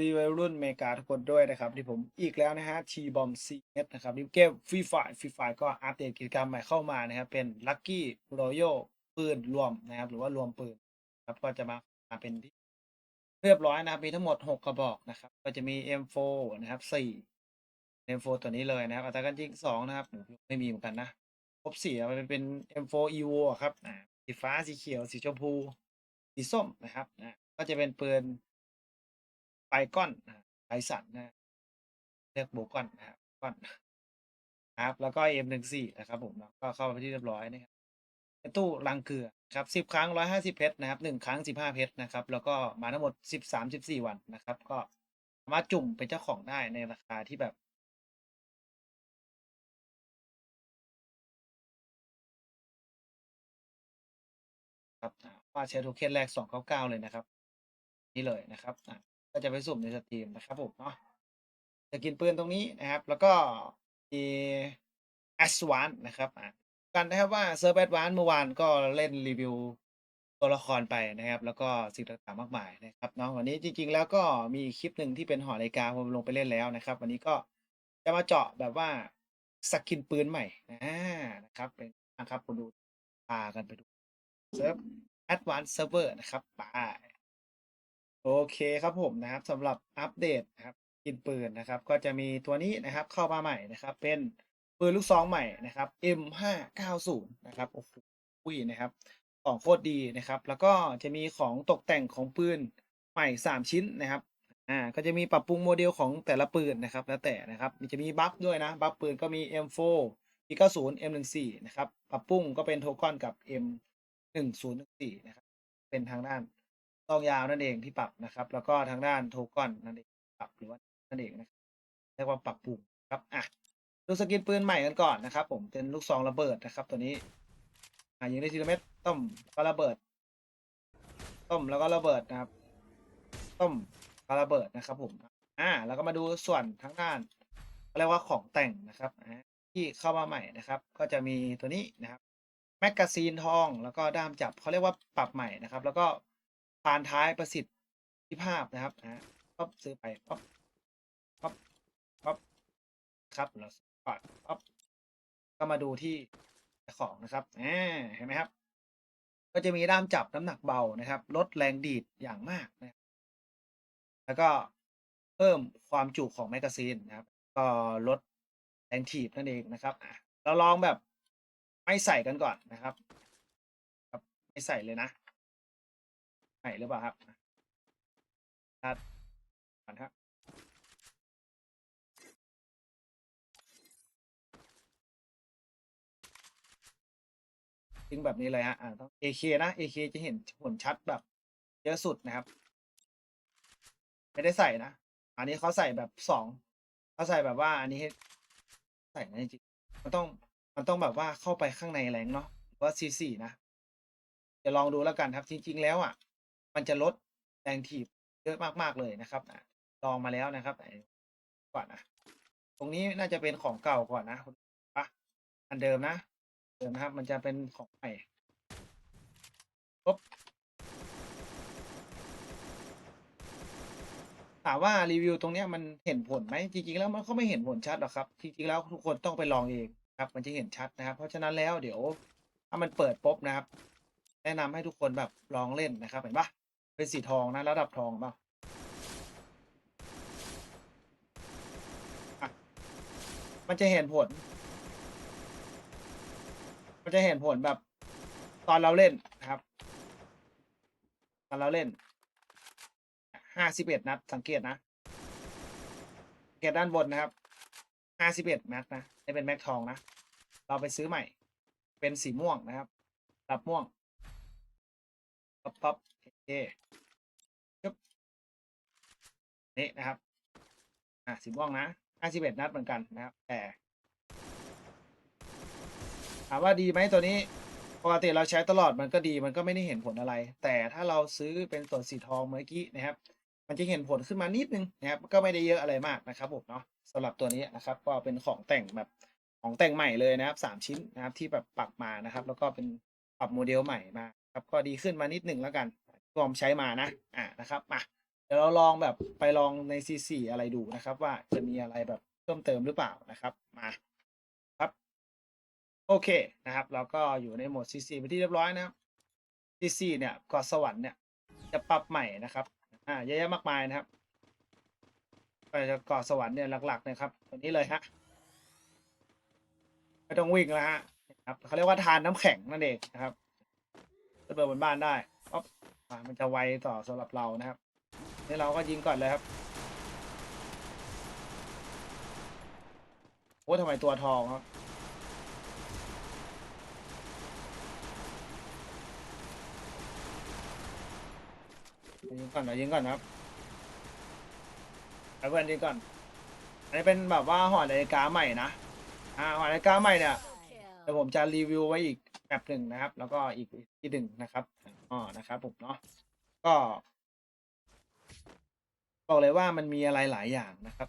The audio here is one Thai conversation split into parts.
ดีวัยรุ่นเมกาทุกคนด้วยนะครับ ที่ผมอีกแล้วนะฮะทีบอมซีเอสนะครับนี่เกมฟรีไฟฟรีไฟก็อัปเดตกิจกรรมใหม่เข้ามานะครับ เป็นลัคกี้รอยัลปืนรวมนะครับ หรือว่ารวมปืนครับก็จะมามาเป็นที่เรียบร้อยนะครับ มีทั้งหมด 6 กระบอกนะครับ ก็จะมี M4 นะครับ 4 M4 ตัวนี้เลยนะครับอัตราการยิง2นะครับ ไม่มีเหมือนกันนะ ครบสี่มันเป็น M4 Evo อะครับสีฟ้าสีเขียว สีชมพู สีส้มนะครับนะก็จะเป็นปืน ไปก้อนนะไปสันนะเรียกโบก้อนนะครับก้อนนะครับ แล้วก็ M หนึ่งสี่นะครับผมแล้วก็เข้าไปที่เรียบร้อยนะครับตู้ลังเกลือครับสิบครั้งร้อยห้าสิบเพชรนะครับหนึ่งครั้งสิบห้าเพชรนะครับ แล้วก็มาทั้งหมดสิบสามสิบสี่วันนะครับ ก็สามารถจุ่มเป็นเจ้าของได้ในราคาที่แบบครับอ่าว่าใช้โทเค็นแรกสองเก้าเก้าเลยนะครับ นี่เลยนะครับอะ ก็จะไปสุ่มในสตรีมนะครับผมเนาะจะกินปืนตรงนี้นะครับ แล้วก็มีแอสวานนะครับกันนะครับว่าเซิร์ฟแอดวานเมื่อวานก็เล่นรีวิวตัวละครไปนะครับ แล้วก็สิ่งต่างๆมากมายนะครับเนาะวันนี้จริง ๆ แล้วก็มีคลิปหนึ่งที่เป็นหอนาฬิกาผมลงไปเล่นแล้วนะครับ วันนี้ก็จะมาเจาะแบบว่าสกินปืนใหม่นะนะครับเป็นนะครับคุณดูพากันไปดูเซิร์ฟ Advanced Server นะครับไป โอเคครับผมนะครับสำหรับอัปเดตนะครับกินปืนนะครับ ก็จะมีตัวนี้นะครับเข้ามาใหม่นะครับ เป็นปืนลูกซองใหม่นะครับ M590 นะครับโอ้โหนะครับ ของโคตรดีนะครับ แล้วก็จะมีของตกแต่งของปืนใหม่ 3 ชิ้นนะครับอ่าก็จะมีปรับปรุงโมเดลของแต่ละปืนนะครับ แล้วแต่นะครับมีจะมีบัฟด้วยนะบัฟปืนก็มี M4 P90 M14 นะครับปรับปรุงก็เป็นโทคอนกับ M หนึ่งศูนย์หนึ่งสี่นะครับเป็นทางด้าน ซองยาวนั่นเองที่ปรับนะครับ แล้วก็ทางด้านโทกอนนั่นเองปรับหรือว่านั่นเองนะครับเรียกว่าปรับปรุงครับอะดูสกินปืนใหม่กันก่อนนะครับ ผมเป็นลูกซองระเบิดนะครับ ตัวนี้อ่ายิงได้ทีละเม็ดต้มก็ระเบิด ต้มแล้วก็ระเบิดนะครับ ต้มก็ระเบิดนะครับ ผมอ่าแล้วก็มาดูส่วนทางด้านเรียกว่าของแต่งนะครับที่เข้ามาใหม่นะครับ ก็จะมีตัวนี้นะครับแมกกาซีนทองแล้วก็ด้ามจับเขาเรียกว่าปรับใหม่นะครับ แล้วก็ พานท้ายประสิทธิภาพนะครับนะป๊อบซื้อไปป๊อบป๊อบป๊อครับเราปัดป๊อบก็มาดูที่ของนะครับอ่าเห็นไหมครับ ก็จะมีด้ามจับน้ำหนักเบานะครับ ลดแรงดีดอย่างมากนะแล้วก็เพิ่มความจุของแมกกาซีนนะครับ ก็ลดแรงถีบนั่นเองนะครับอะเราลองแบบไม่ใส่กันก่อนนะครับ ครับไม่ใส่เลยนะ ใส่หรือเปล่าครับครับก่อนครับทิ้งแบบนี้เลยฮะอ่าต้อง AK นะ AK จะเห็นผลชัดแบบเยอะสุดนะครับ ไม่ได้ใส่นะ อันนี้เขาใส่แบบสองเขาใส่แบบว่า อันนี้ใส่นะจริงมันต้องมันต้องแบบว่าเข้าไปข้างในแรงเนาะหรือว่า C4 นะจะลองดูแล้วกันครับจริง ๆ แล้วอะ มันจะลดแรงถีบเยอะมากๆเลยนะครับอะลองมาแล้วนะครับก่อนนะตรงนี้น่าจะเป็นของเก่าก่อนนะคุณปะอันเดิมนะ เดิมนะครับ มันจะเป็นของใหม่ปุ๊บถามว่ารีวิวตรงเนี้ยมันเห็นผลไหมจริงๆแล้วมันก็ไม่เห็นผลชัดหรอกครับ จริงๆแล้วทุกคนต้องไปลองเองครับ มันจะเห็นชัดนะครับ เพราะฉะนั้นแล้วเดี๋ยวถ้ามันเปิดปุ๊บนะครับ แนะนำให้ทุกคนแบบลองเล่นนะครับเห็นปะ เป็นสีทองนะระดับทองเปล่าอะมันจะเห็นผล มันจะเห็นผลแบบ ตอนเราเล่นนะครับ ตอนเราเล่น ห้าสิบเอ็ดนัด สังเกตนะสังเกตด้านบนนะครับ ห้าสิบเอ็ดนัดนะนี่เป็นแม็กทองนะ เราไปซื้อใหม่ เป็นสีม่วงนะครับตับม่วง ปั๊บปั๊บโอเค นี่นะครับ อะสีม่วงนะห้าสิบเอ็ดนัดเหมือนกันนะครับ แต่ถามว่าดีไหมตัวนี้ปกติเราใช้ตลอดมันก็ดีมันก็ไม่ได้เห็นผลอะไร แต่ถ้าเราซื้อเป็นตัวนสีทองเมื่อกี้นะครับ มันจะเห็นผลขึ้นมานิดนึงนะครับก็ไม่ได้เยอะอะไรมากนะครับผมเนาะสำหรับตัวนี้นะครับ ก็เป็นของแต่งแบบของแต่งใหม่เลยนะครับสามชิ้นนะครับที่แบบปรับมานะครับ แล้วก็เป็นปรับโมเดลใหม่มาครับก็ดีขึ้นมานิดหนึ่งแล้วกันที่ผมใช้มานะอ่านะครับมา เดี๋ยวเราลองแบบไปลองใน C4 อะไรดูนะครับ ว่าจะมีอะไรแบบเพิ่มเติมหรือเปล่านะครับมาครับ โอเคนะครับ เราก็อยู่ในโหมด C4 ไปที่เรียบร้อยนะครับ C4 เนี่ยกาะสวรรค์เนี่ยจะปรับใหม่นะครับอ่าเยอะแยะมากมายนะครับก็จะเกาะสวรรค์เนี่ยหลักๆนี่ยครับตัวนี้เลยฮะไม่ต้องวิ่งแล้วฮะครับเขาเรียกว่าทานน้ำแข็งนั่นเองนะครับระเบิดบนบ้านได้ป๊อปอ่ามันจะไวต่อสำหรับเรานะครับ นี่เราก็ยิงก่อนเลยครับโอ้ทำไมตัวทองครับยิงก่อนน่อยยิงก่อนครับเอาเพื่อนยิงก่อน อันนี้เป็นแบบว่าหอนาฬิกาใหม่นะ อ่าหอนาฬิกาใหม่เนี่ยเดี๋ยวผมจะรีวิวไว้อีกแบบหนึ่งนะครับ แล้วก็อีกที่หนึ่งนะครับอ๋อนะครับผมเนาะก็ บอกเลยว่ามันมีอะไรหลายอย่างนะครับ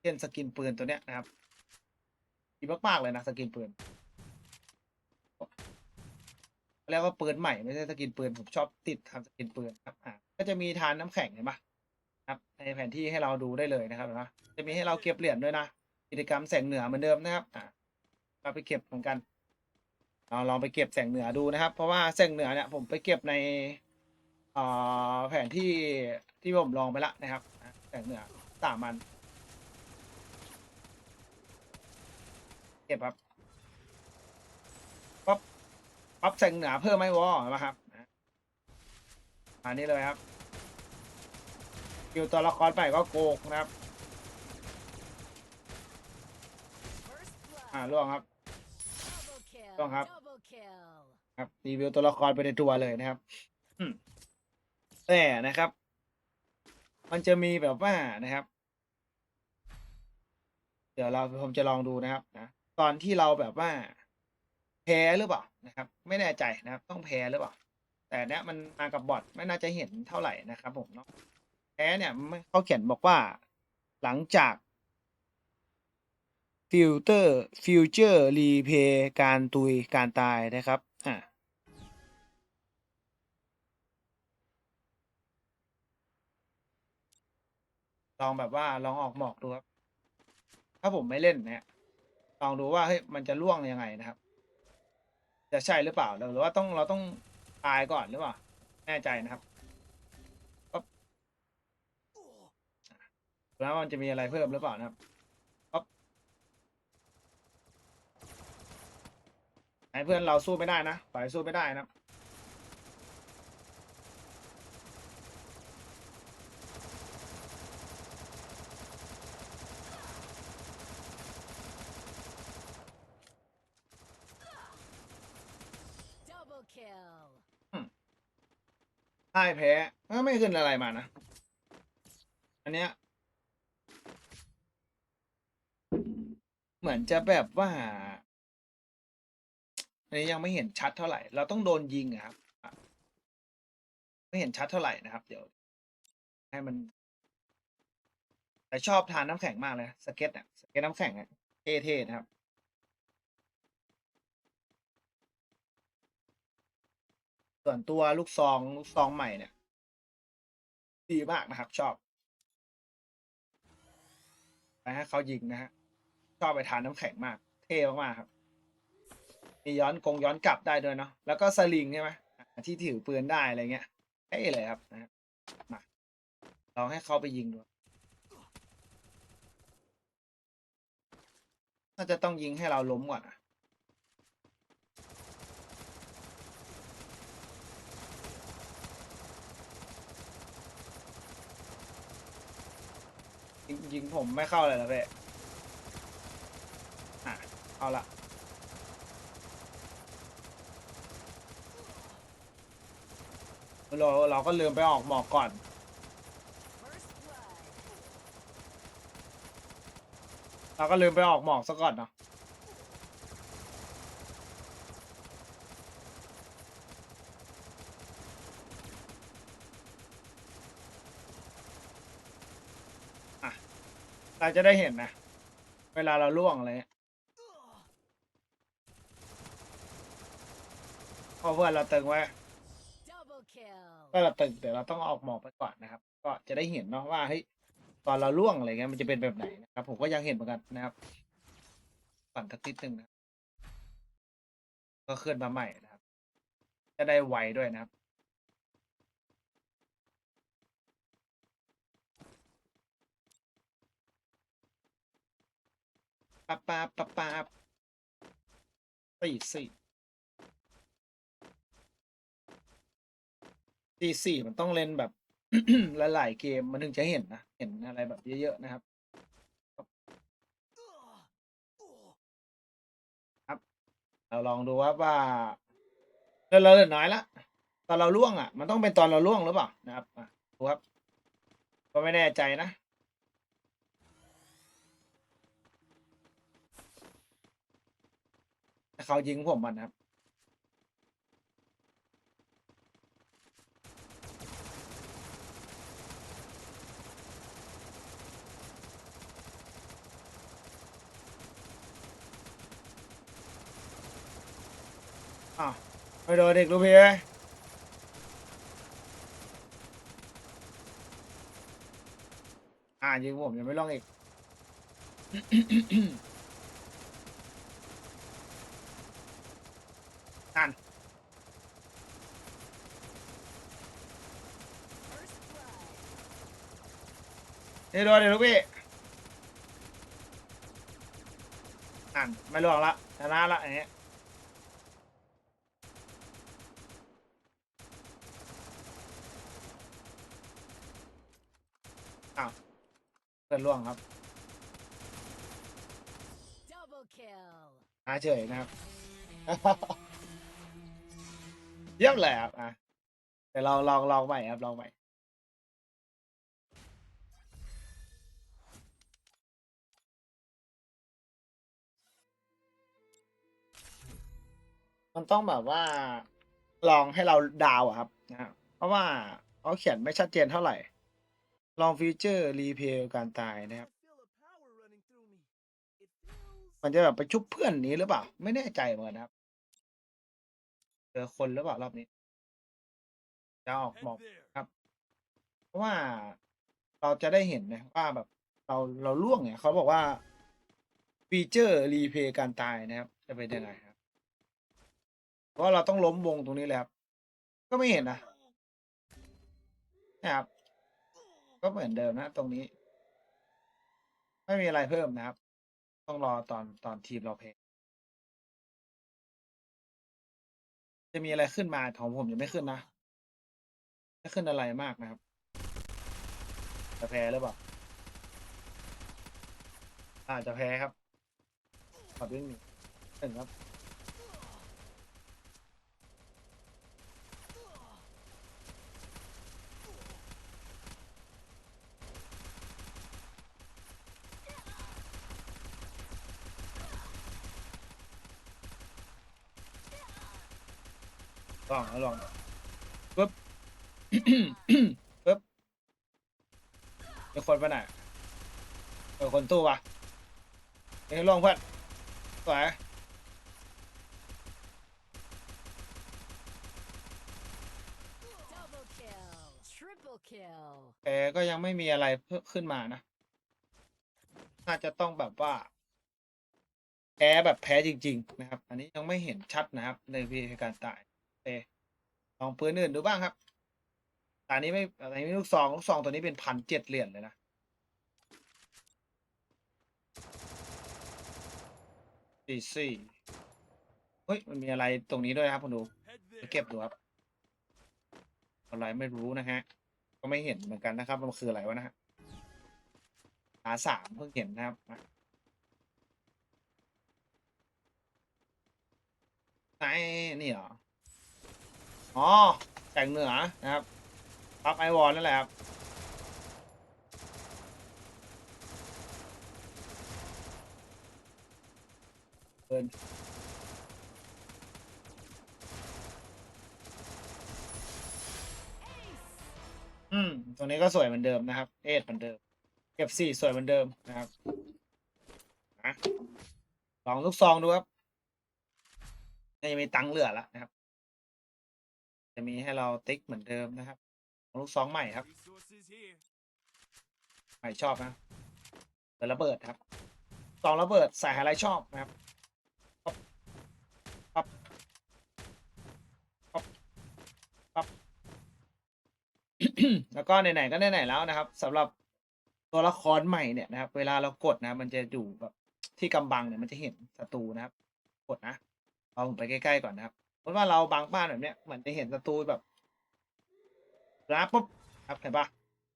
เช่นสกินปืนตัวเนี้ยนะครับดีมากๆเลยนะสกินปืนเรียกว่าปืนใหม่ไม่ใช่สกินปืนผมชอบติดทำสกินปืนครับอ่าก็จะมีทานน้ำแข็งเห็นปะครับ ในแผนที่ให้เราดูได้เลยนะครับนะจะมีให้เราเก็บเหรียญด้วยนะกิจกรรมแสงเหนือเหมือนเดิมนะครับอ่าเราไปเก็บเหมือนกันเราลองไปเก็บแสงเหนือดูนะครับ เพราะว่าแสงเหนือเนี่ยผมไปเก็บในอ่อแผนที่ที่ผมลองไปละนะครับ แสงเหนือสามัน เก็บครับปั๊บปั๊บแสงเหนือเพิ่มไหมวอนะครับอันนี้เลยครับคิวตัวละครใหม่ก็โกกนะครับ อ่าล่วงครับต้องครับ ครับรีวิวตัวละครไปในตัวเลยนะครับอืมแต่นะครับ มันจะมีแบบว่านะครับ เดี๋ยวเราผมจะลองดูนะครับนะตอนที่เราแบบว่า แพ้หรือเปล่านะครับ ไม่แน่ใจนะครับ ต้องแพ้หรือเปล่า แต่เนี้ยมันมากับบอทไม่น่าจะเห็นเท่าไหร่นะครับผมเนาะแพ้เนี่ยเขาเขียนบอกว่า หลังจากฟิลเตอร์ฟิวเจอร์รีเพย์การตุยการตายนะครับ อ่า ลองแบบว่าลองออกหมอกดูครับ ถ้าผมไม่เล่นเนี่ยลองดูว่าเฮ้ยมันจะล่วงยังไงนะครับ จะใช่หรือเปล่าหรือว่าต้องเราต้องตายก่อนหรือเปล่าแน่ใจนะครับแล้วมันจะมีอะไรเพิ่มหรือเปล่านะครับปั๊บไอ้เพื่อนเราสู้ไม่ได้นะปล่อยสู้ไม่ได้นะครับ พ่ายแพ้ก็ไม่ขึ้นอะไรมานะ อันเนี้ย เหมือนจะแบบว่าอันนี้ยังไม่เห็นชัดเท่าไหร่ เราต้องโดนยิงครับ ไม่เห็นชัดเท่าไหร่นะครับ เดี๋ยว ให้มัน แต่ชอบทานน้ำแข็งมากเลย สเก็ตอะสเก็ตน้ำแข็งอะเท่ๆนะครับ ส่วนตัวลูกซองลูกซองใหม่เนี่ย ดีมากนะครับ ชอบไปให้เขายิงนะฮะชอบไปทานน้ำแข็งมาก เท่มากๆครับ มีย้อนกงย้อนกลับได้ด้วยเนาะแล้วก็สลิงใช่ไหมที่ถือปืนได้อะไรเงี้ยเท่เลยครับนะฮะมาลองให้เขาไปยิงดูน่าจะต้องยิงให้เราล้มก่อนอะ ยิงผมไม่เข้าเลยเหรเพ่อะเอาละเราเราก็ลืมไปออกหมอกก่อน เราก็ลืมไปออกหมอกซะก่อนเนาะ เราจะได้เห็นนะ เวลาเราล่วงอะไรเงี้ยเพราะเพื่อนเราตึงไว้ Double kill. เพื่อนเราตึงเดี๋ยวเราต้องออกหมอกไปก่อนนะครับ ก็จะได้เห็นเนาะว่าเฮ้ยตอนเราล่วงอะไรเงี้ยมันจะเป็นแบบไหนนะครับ ผมก็ยังเห็นเหมือนกันนะครับปั่นสักนิดนึงนะครับก็ขึ้นมาใหม่นะครับ จะได้ไวด้วยนะครับ ปับปับปับปับสี่สี่สี่สี่มันต้องเล่นแบบ หลายๆเกมมันถึงจะเห็นนะ เห็นอะไรแบบเยอะ ๆ นะครับ ครับ เราลองดูว่าว่าเราเราเหลือน้อยละตอนเราล่วงอะ มันต้องเป็นตอนเราล่วงหรือเปล่านะครับดูครับ ก็ไม่แน่ใจนะ ถ้าเขายิงผมมันนะครับ อ้าวไม่โดนเด็กลูกพี่เอ้ยอ่ายิงผมยังไม่ลองอีก นั่น First blood. นี่โดนเด็กลูกพี่นั่นไม่ลวงละชนะละอย่างเงี้ยอ้าวเพื่อนล่วงครับ Double kill. อาเฉยนะครับ เยี่ยมเลยครับอะเดี๋ยวลองลองลองใหม่ครับลองใหม่มันต้องแบบว่าลองให้เราดาวอะครับนะเพราะว่าเขาเขียนไม่ชัดเจนเท่าไหร่ ลองฟีเจอร์รีเพย์การตายนะครับ มันจะแบบไปชุบเพื่อนนี้หรือเปล่า ไม่แน่ใจเหมือนกันครับ เจอคนหรือเปล่ารอบนี้ จะออกหมอก head there. เพราะว่าเราจะได้เห็นนะว่าแบบเราเราล่วงเนี่ยเขาบอกว่าฟีเจอร์รีเพย์การตายนะครับ จะเป็นยังไงครับ เพราะว่าเราต้องล้มวงตรงนี้เลยครับก็ไม่เห็นนะนะครับ ก็เหมือนเดิมนะตรงนี้ ไม่มีอะไรเพิ่มนะครับ ต้องรอตอนตอนทีมเราเพล จะมีอะไรขึ้นมาของผมยังไม่ขึ้นนะไม่ขึ้นอะไรมากนะครับจะแพ้หรือเปล่าอาจจะแพ้ครับขอวิ่งหนึ่งหนึ่งครับ ลองแล้วลองปึ๊บ ปึ๊บมีคนไปไหนเออคนตู้ปะเอ้ยลงเพื่อนสวยแต่ก็ยังไม่มีอะไรเพิ่มขึ้นมานะ น่าจะต้องแบบว่า แพ้แบบแพ้จริง ๆ นะครับ อันนี้ยังไม่เห็นชัดนะครับ ในวิธีการตาย เอลองปืนอื่นดูบ้างครับแต่อันนี้ไม่อันนี้ลูกซองลูกซองตัวนี้เป็นพันเจ็ดเหรียญเลยนะสี่สี่เฮ้ยมันมีอะไรตรงนี้ด้วยนะครับคุณดูเก็บดูครับอะไรไม่รู้นะฮะ ก็ไม่เห็นเหมือนกันนะครับ มันคืออะไรวะนะฮะหาสามเพิ่งเห็นนะครับไหนนี่เหรอ อ๋อแต่งเหนือนะครับปั๊บไอวอลนั่นแหละครับเกินอืมตรงนี้ก็สวยเหมือนเดิมนะครับ เอทเหมือนเดิม เก็บสี่สวยเหมือนเดิมนะครับนะลองลูกซองดูครับน่มีตังค์เหลือแล้วนะครับ จะมีให้เราติ๊กเหมือนเดิมนะครับลูกซองใหม่ครับ ใหม่ชอบนะเปิดระเบิดครับซองระเบิดใส่อะไรชอบนะครับปั๊บปั๊บปั๊บปั๊บแล้วก็ไหนๆก็ไหนๆแล้วนะครับสำหรับตัวละครใหม่เนี่ยนะครับ เวลาเรากดนะ มันจะอยู่แบบที่กำบังเนี่ยมันจะเห็นศัตรูนะครับ กดนะเอาผมไปใกล้ๆก่อนนะครับ เพราะว่าเราบางบ้านแบบเนี้ยเหมือนจะเห็นศัตรูแบบนะปุ๊บครับเห็นปะ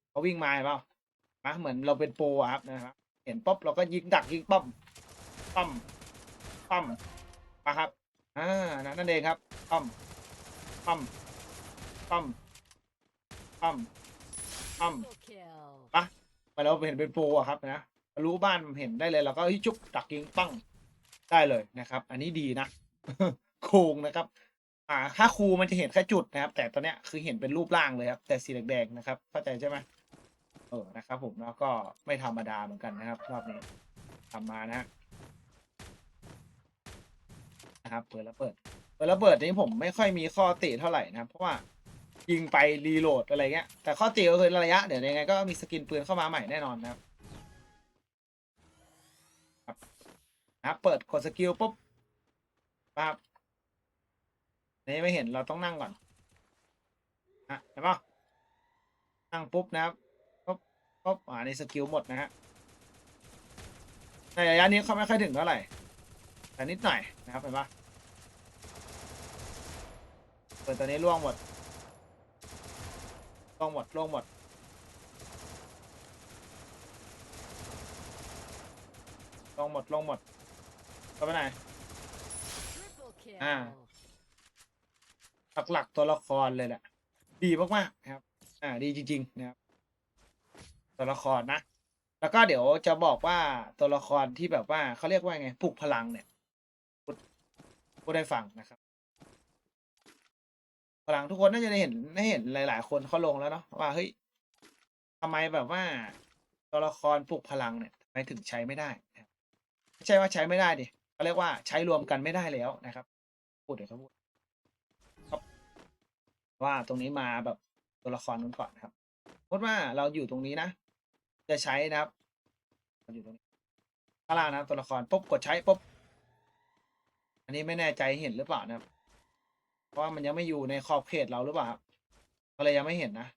เขาวิ่งมาเห็นปล่านะเหมือนเราเป็นโปรอะครับนะครับ เห็นปุ๊บเราก็ยิงดักยิงปั๊มปั๊มปั๊มมาครับอ่านั่นเองครับปั๊มปั๊มปั๊มปั๊มปั๊มปะมาเราเห็นเป็นโปรอะครับนะรู้บ้านเห็นได้เลยเราก็ฮ้ยจุ๊บดักยิงปั้งได้เลยนะครับ อันนี้ดีนะ โครงนะครับ อ่า ถ้าครูมันจะเห็นแค่จุดนะครับ แต่ตอนเนี้ยคือเห็นเป็นรูปร่างเลยครับ แต่สีแดงๆนะครับ เข้าใจใช่ไหมเออนะครับ ผมแล้วก็ไม่ธรรมดาเหมือนกันนะครับ รอบนี้ทำมานะนะครับ เปิดแล้วเปิดเปิดแล้วเปิดนี้ผมไม่ค่อยมีข้อติเท่าไหร่นะครับ เพราะว่ายิงไปรีโหลดอะไรเงี้ย แต่ข้อติก็คือระยะ เดี๋ยวยังไงก็มีสกินปืนเข้ามาใหม่แน่นอนนะครับนะครับเปิดกดสกิลปุ๊บปั๊บ นี่ไม่เห็นเราต้องนั่งก่อนนะเห็นปะนั่งปุ๊บนะครับปุ๊บปุ๊บอ่าในสกิลหมดนะฮะในระยะนี้เขาไม่ค่อยถึงเท่าไหร่แต่นิดหน่อยนะครับเห็นปะเปิดตัวนี้ล่วงหมดล่วงหมดล่วงหมดลงหมดลงหมดเข้าไปไหนอ่า หลักๆตัวละครเลยแหละ ดีมากๆนะครับ อ่าดีจริง ๆ นะครับ ตัวละครนะ แล้วก็เดี๋ยวจะบอกว่าตัวละครที่แบบว่าเขาเรียกว่าไงปลุกพลังเนี่ยพูดพูดได้ฟังนะครับ พลังทุกคนน่าจะได้เห็นได้เห็นหลาย ๆ คนเขาลงแล้วเนาะว่าเฮ้ยทำไมแบบว่า ตัวละครปลุกพลังเนี่ยทำไมถึงใช้ไม่ได้ครับไม่ใช่ว่าใช้ไม่ได้ดิเขาเรียกว่าใช้รวมกันไม่ได้แล้วนะครับ พูดเดี๋ยวเขาพูด ว่าตรงนี้มาแบบตัวละครนู้นก่อนนะครับสมมติว่าเราอยู่ตรงนี้นะ จะใช้นะครับเราอยู่ตรงนี้ข้างล่างนะครับตัวละครปุ๊บกดใช้ปุ๊บอันนี้ไม่แน่ใจเห็นหรือเปล่านะครับ เพราะว่ามันยังไม่อยู่ในขอบเขตเราหรือเปล่าครับก็เลยยังไม่เห็นนะ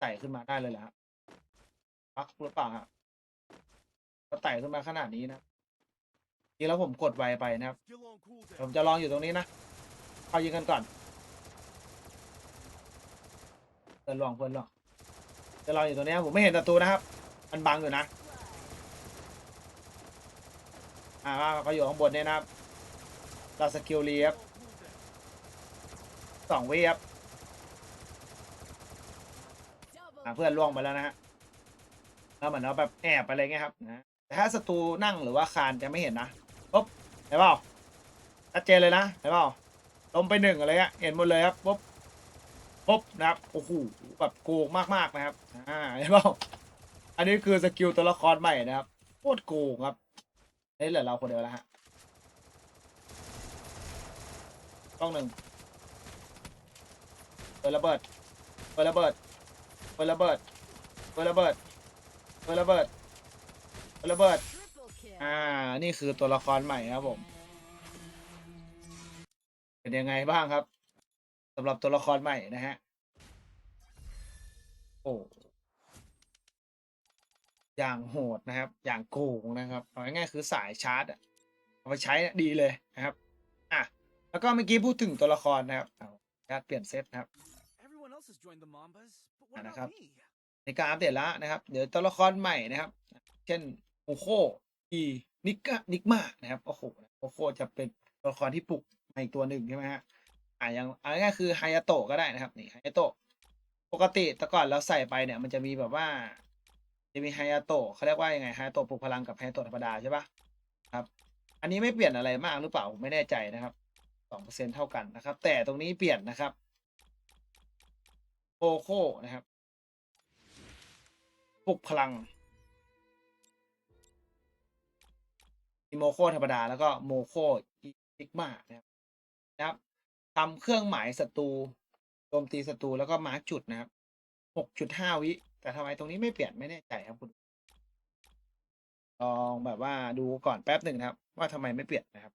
ไต่ขึ้นมาได้เลยแหละครับปักหรือเปล่าครับก็ไต่ขึ้นมาขนาดนี้นะจริงแล้วผมกดไวไปนะครับ ผมจะลองอยู่ตรงนี้นะ เอายิงกันก่อน เพื่อนลองเพื่อนลองจะลองอยู่ตรงนี้ผมไม่เห็นศัตรูนะครับ มันบังอยู่นะ อ่าเขาอยู่ข้างบนเนี่ยนะครับเราสกิลรีครับสองเวิครับ Double อ่าเพื่อนล่วงไปแล้วนะฮะแล้วเหมือนเราแบบแอบไปอะไรเงี้ยครับนะแต่ถ้าศัตรูนั่งหรือว่าคานจะไม่เห็นนะปุ๊บเห็นเปล่าชัดเจนเลยนะเห็นเปล่าลมไปหนึ่งอะไรเงี้ยเห็นหมดเลยครับปุ๊บ ปุ๊บนะครับโอ้โหแบบโกงมากๆนะครับอ่าเห็นเปล่าอันนี้คือสกิลตัวละครใหม่นะครับโคตรโกงครับนี่เหลือเราคนเดียวแล้วฮะต้องหนึ่งเปิดระเบิดเปิดระเบิดเปิดระเบิดเปิดระเบิดเปิดระเบิดเปิดระเบิดอ่า นี่คือตัวละครใหม่ครับผม เป็นยังไงบ้างครับ สำหรับตัวละครใหม่นะฮะ โอ้ อย่างโหดนะครับ อย่างโกงนะครับเอาง่ายๆคือสายชาร์จอะเอาไปใช้อะดีเลยนะครับ อะ แล้วก็เมื่อกี้พูดถึงตัวละครนะครับเอาญาตเปลี่ยนเซตนะครับ Everyone else has joined the Mambas, but what Ah, about nakap- me? ในการอัปเดตแล้วนะครับ เดี๋ยวตัวละครใหม่นะครับ เช่นโอโคอีนิกะนิกมานะครับ โอ้โห โอโคจะเป็นตัวละครที่ปลุกมาอีกตัวหนึ่งใช่ไหมฮะ อ่าอย่างเอาง่ายๆคือไฮยาโตะก็ได้นะครับนี่ไฮยาโตะปกติแต่ก่อนเราใส่ไปเนี่ยมันจะมีแบบว่า จะมีไฮยาโตะเขาเรียกว่ายังไงไฮยาโตะปลุกพลังกับไฮยาโตะธรรมดาใช่ปะครับ อันนี้ไม่เปลี่ยนอะไรมากหรือเปล่าผมไม่แน่ใจนะครับสองเปอร์เซ็นเท่ากันนะครับ แต่ตรงนี้เปลี่ยนนะครับโอโคนะครับปลุกพลังมีโมโคธรรมดาแล้วก็โมโคอิกมานะครับ ทำเครื่องหมายศัตรูโจมตีศัตรูแล้วก็มาร์กจุดนะครับหกจุดห้าวิ แต่ทำไมตรงนี้ไม่เปลี่ยนไม่แน่ใจครับคุณลองแบบว่าดูก่อนแป๊บหนึ่งนะครับ ว่าทำไมไม่เปลี่ยนนะครับ